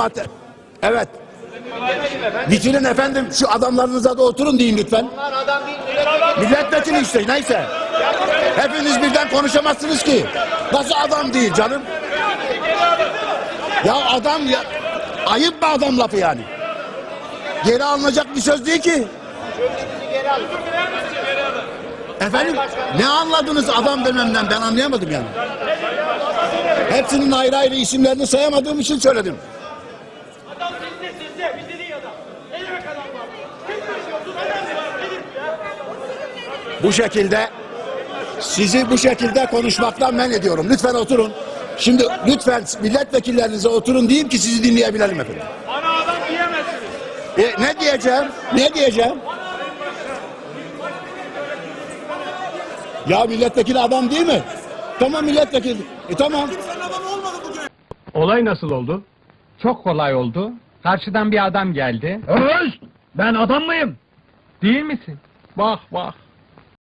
madde. Evet. Bitirin efendim şu adamlarınıza da oturun deyin lütfen. Milletvekili işte neyse. Hepiniz birden konuşamazsınız ki. Nasıl adam değil canım? Ya adam ya ayıp mı adam lafı yani? Geri alınacak bir söz değil ki. Efendim ne anladınız adam dememden ben anlayamadım yani. Hepsinin ayrı ayrı isimlerini sayamadığım için söyledim. Adam sizde sizde bizde değil adam. Ne demek adam var? Kim taşıyorsun adam var? Nedir bu ya? Bu şekilde sizi bu şekilde konuşmaktan men ediyorum. Lütfen oturun. Şimdi lütfen milletvekillerinize oturun diyeyim ki sizi dinleyebilelim efendim. Bana adam diyemezsiniz. E, ne diyeceğim? Ne diyeceğim? Ya milletvekili adam değil mi? Tamam milletvekili. E tamam. Olay nasıl oldu? Çok kolay oldu. Karşıdan bir adam geldi. Öz! Ben adam mıyım? Değil misin? Bak bak.